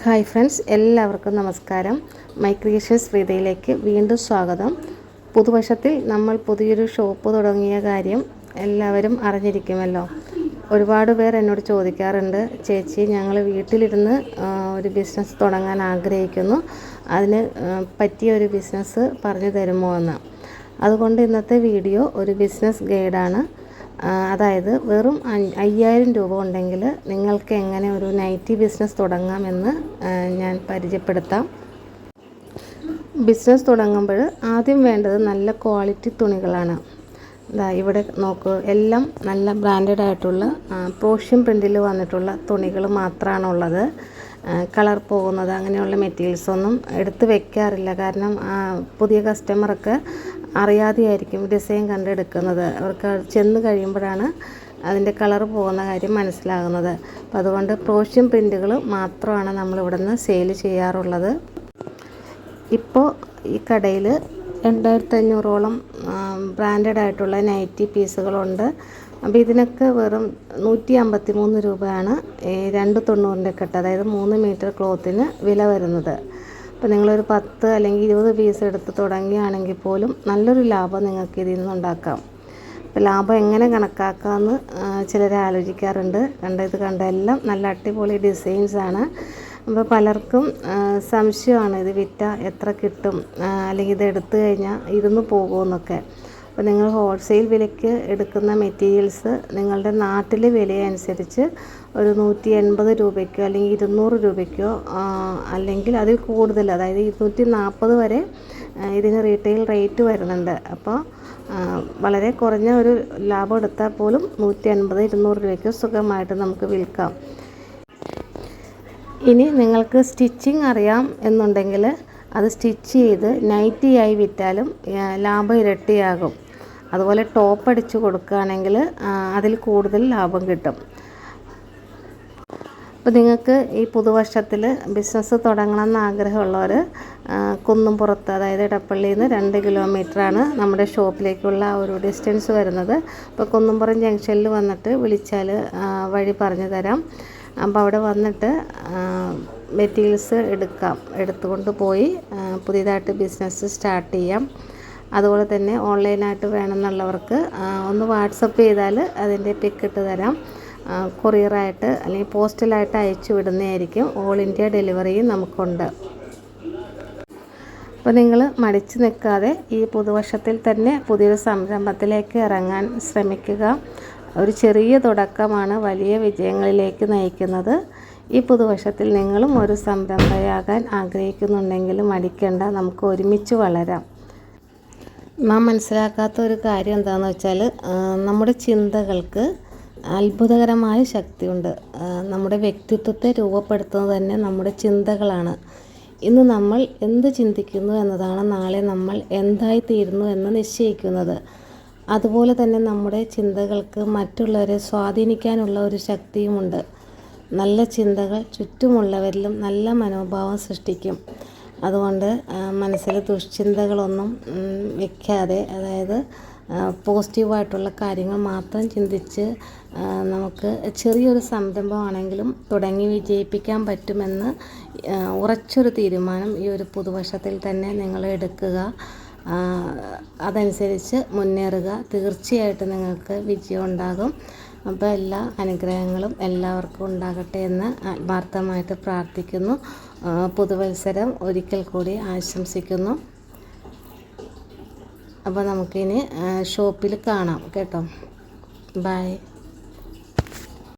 Hi friends എല്ലാവർക്കും നമസ്കാരം. My creations ശ്രീതയിലേക്ക് വീണ്ടും സ്വാഗതം. പുതുവർഷത്തിൽ നമ്മൾ പുതിയൊരു ഷോപ്പ് തുടങ്ങിയ കാര്യം എല്ലാവരും അറിഞ്ഞിരിക്കുമല്ലോ. ഒരുപാട് പേർ എന്നോട് ചോദിക്കാറുണ്ട് ചേച്ചി ഞങ്ങൾ വീട്ടിലിരുന്ന് ഒരു ബിസിനസ് തുടങ്ങാൻ ആഗ്രഹിക്കുന്നു. അതിന് പറ്റിയ ഒരു ബിസിനസ് പറഞ്ഞു തരുമോ എന്ന്. അതുകൊണ്ട് ഇന്നത്തെ വീഡിയോ ഒരു ബിസിനസ് ഗൈഡാണ്. ആ, അതായത് വെറും അയ്യായിരം രൂപ ഉണ്ടെങ്കിൽ നിങ്ങൾക്ക് എങ്ങനെ ഒരു നൈറ്റി ബിസിനസ് തുടങ്ങാമെന്ന് ഞാൻ പരിചയപ്പെടുത്താം. ബിസിനസ് തുടങ്ങുമ്പോൾ ആദ്യം വേണ്ടത് നല്ല ക്വാളിറ്റി തുണികളാണ്. ദാ ഇവിടെ നോക്കൂ എല്ലാം നല്ല ബ്രാൻഡഡ് ആയിട്ടുള്ള പ്രോഷ്യൻ പ്രിന്റിൽ വന്നിട്ടുള്ള തുണികൾ മാത്രമാണ് ഉള്ളത് കളർ പോകുന്നത് അങ്ങനെയുള്ള മെറ്റീരിയൽസ് ഒന്നും എടുത്ത് വെക്കാറില്ല. കാരണം പുതിയ കസ്റ്റമർക്ക് അറിയാതെയായിരിക്കും ഡിസൈൻ കണ്ടെടുക്കുന്നത്. അവർക്ക് ചെന്ന് കഴിയുമ്പോഴാണ് അതിന്റെ കളർ പോകുന്ന കാര്യം മനസ്സിലാകുന്നത്. അപ്പം അതുകൊണ്ട് പ്രോഷ്യൻ പ്രിന്റുകൾ മാത്രമാണ് നമ്മളിവിടെ നിന്ന് സെയിൽ ചെയ്യാറുള്ളത്. ഇപ്പോൾ ഈ കടയിൽ രണ്ടായിരത്തി അഞ്ഞൂറോളം ബ്രാൻഡഡ് ആയിട്ടുള്ള നൈറ്റി പീസുകളുണ്ട്. അപ്പോൾ ഇതിനൊക്കെ വെറും നൂറ്റി അമ്പത്തി മൂന്ന് രൂപയാണ് ഈ രണ്ട് തൊണ്ണൂറിന്റെ കെട്ട് അതായത് മൂന്ന് മീറ്റർ ക്ലോത്തിന് വില വരുന്നത്. അപ്പോൾ നിങ്ങളൊരു പത്ത് അല്ലെങ്കിൽ ഇരുപത് പീസ് എടുത്ത് തുടങ്ങിയാണെങ്കിൽ പോലും നല്ലൊരു ലാഭം നിങ്ങൾക്ക് ഇതിൽ നിന്നുണ്ടാക്കാം അപ്പോൾ ലാഭം എങ്ങനെ കണക്കാക്കാമെന്ന് ചിലർ ആലോചിക്കാറുണ്ട്. കണ്ട ഇത് കണ്ട എല്ലാം നല്ല അടിപൊളി ഡിസൈൻസാണ് അപ്പോൾ പലർക്കും സംശയമാണ് ഇത് വിറ്റ എത്ര കിട്ടും അല്ലെങ്കിൽ ഇത് എടുത്തു കഴിഞ്ഞാൽ ഇരുന്ന് പോകുമെന്നൊക്കെ. അപ്പോൾ നിങ്ങൾ ഹോൾസെയിൽ വിലയ്ക്ക് എടുക്കുന്ന മെറ്റീരിയൽസ് നിങ്ങളുടെ നാട്ടിലെ വിലയനുസരിച്ച് ഒരു നൂറ്റി എൺപത് രൂപയ്ക്കോ അല്ലെങ്കിൽ ഇരുന്നൂറ് രൂപയ്ക്കോ അല്ലെങ്കിൽ അതിൽ കൂടുതൽ അതായത് ഇരുന്നൂറ്റി നാൽപ്പത് വരെ ഇതിന് റീറ്റെയിൽ റേറ്റ് വരുന്നുണ്ട്. അപ്പോൾ വളരെ കുറഞ്ഞ ഒരു ലാഭം എടുത്താൽ പോലും നൂറ്റി അൻപത് ഇരുന്നൂറ് രൂപയ്ക്ക് സുഖമായിട്ട് നമുക്ക് വിൽക്കാം. ഇനി നിങ്ങൾക്ക് സ്റ്റിച്ചിങ് അറിയാം എന്നുണ്ടെങ്കിൽ അത് സ്റ്റിച്ച് ചെയ്ത് നൈറ്റിയായി വിറ്റാലും ലാഭം ഇരട്ടിയാകും. അതുപോലെ ടോപ്പ് അടിച്ച് കൊടുക്കുകയാണെങ്കിൽ അതിൽ കൂടുതൽ ലാഭം കിട്ടും. അപ്പോൾ നിങ്ങൾക്ക് ഈ പുതുവർഷത്തിൽ ബിസിനസ് തുടങ്ങണമെന്ന് ആഗ്രഹമുള്ളവർ കുന്നുംപുറത്ത് അതായത് ഇടപ്പള്ളിയിൽ നിന്ന് രണ്ട് കിലോമീറ്ററാണ് നമ്മുടെ ഷോപ്പിലേക്കുള്ള ഒരു ഡിസ്റ്റൻസ് വരുന്നത്. അപ്പോൾ കുന്നുംപുറം ജംഗ്ഷനിൽ വന്നിട്ട് വിളിച്ചാൽ വഴി പറഞ്ഞു തരാം. അപ്പോൾ അവിടെ വന്നിട്ട് മെറ്റീരിയൽസ് എടുക്കാം. എടുത്തുകൊണ്ട് പോയി പുതിയതായിട്ട് ബിസിനസ് സ്റ്റാർട്ട് ചെയ്യാം. അതുപോലെ തന്നെ ഓൺലൈനായിട്ട് വേണമെന്നുള്ളവർക്ക് ഒന്ന് വാട്സപ്പ് ചെയ്താൽ അതിന്റെ പിക്ക് ഇട്ട് തരാം. കൊറിയറായിട്ട് അല്ലെങ്കിൽ പോസ്റ്റലായിട്ട് അയച്ചു വിടുന്നതായിരിക്കും. ഓൾ ഇന്ത്യ ഡെലിവറിയും നമുക്കുണ്ട്. അപ്പോൾ നിങ്ങൾ മടിച്ചു നിൽക്കാതെ ഈ പുതുവർഷത്തിൽ തന്നെ പുതിയൊരു സംരംഭത്തിലേക്ക് ഇറങ്ങാൻ ശ്രമിക്കുക. ഒരു ചെറിയ തുടക്കമാണ് വലിയ വിജയങ്ങളിലേക്ക് നയിക്കുന്നത്. ഈ പുതുവർഷത്തിൽ നിങ്ങളും ഒരു സംരംഭയാകാൻ ആഗ്രഹിക്കുന്നുണ്ടെങ്കിൽ മടിക്കേണ്ട നമുക്ക് ഒരുമിച്ച് വളരാം. നാം മനസ്സിലാക്കാത്ത ഒരു കാര്യം എന്താണെന്ന് വെച്ചാൽ നമ്മുടെ ചിന്തകൾക്ക് അത്ഭുതകരമായ ശക്തിയുണ്ട്. നമ്മുടെ വ്യക്തിത്വത്തെ രൂപപ്പെടുത്തുന്നത് തന്നെ നമ്മുടെ ചിന്തകളാണ്. ഇന്ന് നമ്മൾ എന്ത് ചിന്തിക്കുന്നു എന്നതാണ് നാളെ നമ്മൾ എന്തായിത്തീരുന്നു എന്ന് നിശ്ചയിക്കുന്നത്. അതുപോലെ തന്നെ നമ്മുടെ ചിന്തകൾക്ക് മറ്റുള്ളവരെ സ്വാധീനിക്കാനുള്ള ഒരു ശക്തിയുമുണ്ട്. നല്ല ചിന്തകൾ ചുറ്റുമുള്ളവരിലും നല്ല മനോഭാവം സൃഷ്ടിക്കും. അതുകൊണ്ട് മനസ്സിൽ ദുഷ്ചിന്തകളൊന്നും വയ്ക്കാതെ അതായത് പോസിറ്റീവായിട്ടുള്ള കാര്യങ്ങൾ മാത്രം ചിന്തിച്ച് നമുക്ക് ചെറിയൊരു സംരംഭമാണെങ്കിലും തുടങ്ങി വിജയിപ്പിക്കാൻ പറ്റുമെന്ന് ഉറച്ചൊരു തീരുമാനം ഈ ഒരു പുതുവർഷത്തിൽ തന്നെ നിങ്ങൾ എടുക്കുക. അതനുസരിച്ച് മുന്നേറുക. തീർച്ചയായിട്ടും നിങ്ങൾക്ക് വിജയം ഉണ്ടാകും അപ്പോൾ എല്ലാ അനുഗ്രഹങ്ങളും എല്ലാവർക്കും ഉണ്ടാകട്ടെ എന്ന് ആത്മാർത്ഥമായിട്ട് പ്രാർത്ഥിക്കുന്നു. പുതുവത്സരം ഒരിക്കൽ കൂടി ആശംസിക്കുന്നു. അപ്പോൾ നമുക്കിനി ഷോപ്പിൽ കാണാം കേട്ടോ. ബൈ